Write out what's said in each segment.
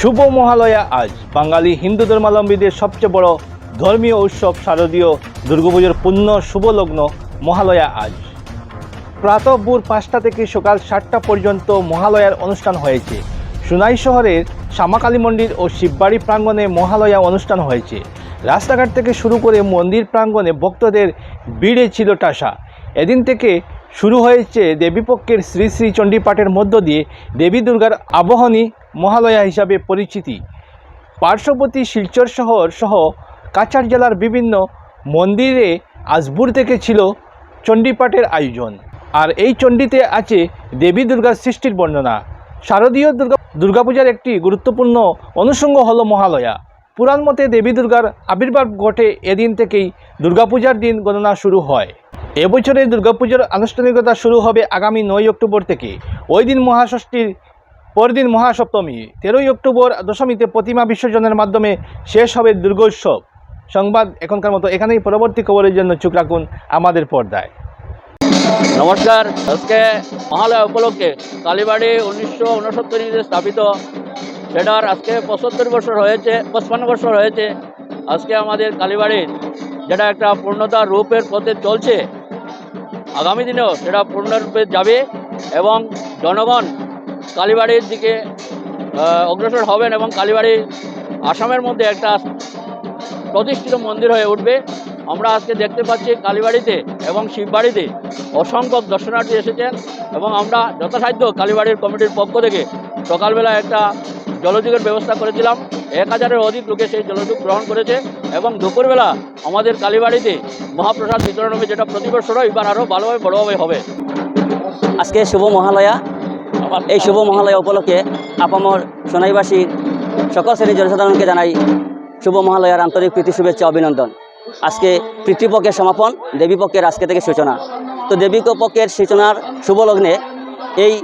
শুভ মহালয়া আজ। বাঙালি হিন্দু ধর্মাবলম্বীদের সবচেয়ে বড় ধর্মীয় উৎসব শারদীয় দুর্গাপুজোর পূর্ণ শুভ লগ্ন মহালয়া আজ। প্রাতঃ ভোর পাঁচটা থেকে সকাল সাতটা পর্যন্ত মহালয়ার অনুষ্ঠান হয়েছে। সুনাই শহরের শ্যামাকালী মন্দির ও শিববাড়ি প্রাঙ্গণে মহালয়া অনুষ্ঠান হয়েছে। রাস্তাঘাট থেকে শুরু করে মন্দির প্রাঙ্গণে ভক্তদের ভিড়ে ছিল টাসা। এদিন থেকে শুরু হয়েছে দেবীপক্ষের শ্রী শ্রী চণ্ডীপাঠের মধ্য দিয়ে দেবী দুর্গার আবহনী মহালয়া হিসাবে পরিচিতি। পার্শ্ববর্তী শিলচর শহর সহ কাছাড় জেলার বিভিন্ন মন্দিরে আজবুর থেকে ছিল চণ্ডীপাঠের আয়োজন। আর এই চণ্ডীতে আছে দেবী দুর্গার সৃষ্টির বর্ণনা। শারদীয় দুর্গা, দুর্গাপূজার একটি গুরুত্বপূর্ণ অনুষঙ্গ হল মহালয়া। পুরাণ মতে দেবী দুর্গার আবির্ভাব ঘটে এদিন থেকেই দুর্গাপূজার দিন গণনা শুরু হয়। এবছরের দুর্গাপূজার আনুষ্ঠানিকতা শুরু হবে আগামী নয় অক্টোবর থেকে। ওই দিন মহাষষ্ঠীর পরদিন মহাসপ্তমী, তেরোই অক্টোবর দশমীতে প্রতিমা বিসর্জনের মাধ্যমে শেষ হবে দুর্গোৎসব। সংবাদ এখনকার মতো এখানেই, পরবর্তী খবরের জন্য চোখ রাখুন আমাদের পর্দায়। নমস্কার, আজকে মহালয়া উপলক্ষে কালীবাড়ি উনিশশো উনসত্তর স্থাপিত। সেটার আজকে পঁচাত্তর বছর হয়েছে, পঁচপান্ন বছর হয়েছে। আজকে আমাদের কালীবাড়ির যেটা একটা পূর্ণতার রূপের পথে চলছে, আগামী দিনেও সেটা পূর্ণরূপে যাবে এবং জনগণ কালীবাড়ির দিকে অগ্রসর হবেন এবং কালীবাড়ি আসামের মধ্যে একটা প্রতিষ্ঠিত মন্দির হয়ে উঠবে। আমরা আজকে দেখতে পাচ্ছি কালীবাড়িতে এবং শিববাড়িতে অসংখ্য দর্শনার্থী এসেছেন এবং আমরা যথাসাধ্য কালীবাড়ির কমিটির পক্ষ থেকে সকালবেলা একটা জলযোগের ব্যবস্থা করেছিলাম। এক হাজারের অধিক লোকে সেই জলযোগ গ্রহণ করেছে এবং দুপুরবেলা আমাদের কালীবাড়িতে মহাপ্রসাদ বিতরণ হবে, যেটা প্রতি বছরও এবার আরও ভালোভাবে, বড়োভাবে হবে। আজকে শুভ মহালয়া। এই শুভ মহালয়া উপলক্ষে আপামর সোনাইবাসীর সকল শ্রেণির জনসাধারণকে জানাই শুভ মহালয়ার আন্তরিক প্রীতি, শুভেচ্ছা, অভিনন্দন। আজকে পিতৃপক্ষের সমাপন, দেবীপক্ষের আজকে থেকে সূচনা। তো দেবী পক্ষের সূচনার শুভ লগ্নে এই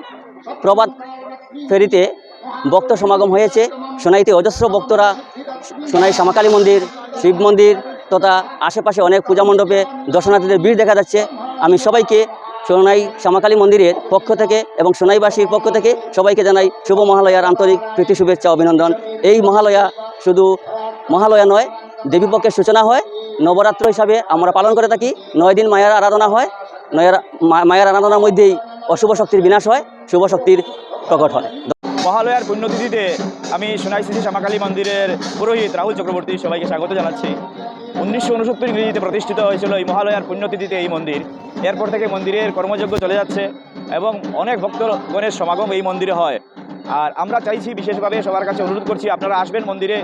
প্রবাদ ফেরিতে ভক্ত সমাগম হয়েছে। সোনাইতে অজস্র ভক্তরা, সোনাই শ্যামাকালী মন্দির, শিব মন্দির তথা আশেপাশে অনেক পূজা মণ্ডপে দর্শনার্থীদের ভিড় দেখা যাচ্ছে। আমি সবাইকে সোনাই শ্যামাকালী মন্দিরের পক্ষ থেকে এবং সোনাইবাসীর পক্ষ থেকে সবাইকে জানাই শুভ মহালয়ার আন্তরিক প্রীতি, শুভেচ্ছা, অভিনন্দন। এই মহালয়া শুধু মহালয়া নয় দেবীপক্ষের সূচনা হয়। নবরাত্র হিসাবে আমরা পালন করে থাকি। নয় দিন মায়ের আরাধনা হয়। নয়ের মায়ার আরাধনার মধ্যেই অশুভ শক্তির বিনাশ হয়। শুভ শক্তির প্রকট হয়। মহালয়ার পুণ্যতিথিতে আমি সোনাই শ্রী শ্যামাকালী মন্দিরের পুরোহিত রাহুল চক্রবর্তী সবাইকে স্বাগত জানাচ্ছি। উনিশশো উনসত্তর ইংরেজিতে প্রতিষ্ঠিত হয়েছিল এই মহালয়ার পুণ্যতিথিতে এই মন্দির। এরপর থেকে মন্দিরের কর্মযজ্ঞ চলে যাচ্ছে এবং অনেক ভক্তগণের সমাগম এই মন্দিরে হয়। আর আমরা চাইছি বিশেষভাবে সবার কাছে অনুরোধ করছি, আপনারা আসবেন মন্দিরে।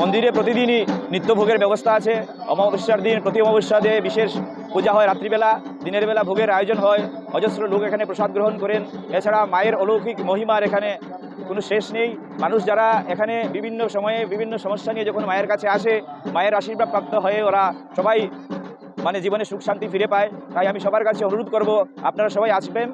মন্দিরে প্রতিদিনই নিত্যভোগের ব্যবস্থা আছে। অমাবস্যার দিন, প্রতি অমাবস্যাতে বিশেষ পূজা হয় রাত্রিবেলা। দিনের বেলা ভোগের আয়োজন হয়। অজস্র লোক এখানে প্রসাদ গ্রহণ করেন। এছাড়া মায়ের অলৌকিক মহিমার এখানে কোনো শেষ নেই। মানুষ যারা এখানে বিভিন্ন সময়ে বিভিন্ন সমস্যা নিয়ে যখন মায়ের কাছে আসে, মায়ের আশীর্বাদ প্রাপ্ত হয়ে ওরা সবাই মানে জীবনে সুখ শান্তি ফিরে পায়। তাই আমি সবার কাছে অনুরোধ করব, আপনারা সবাই আসবেন।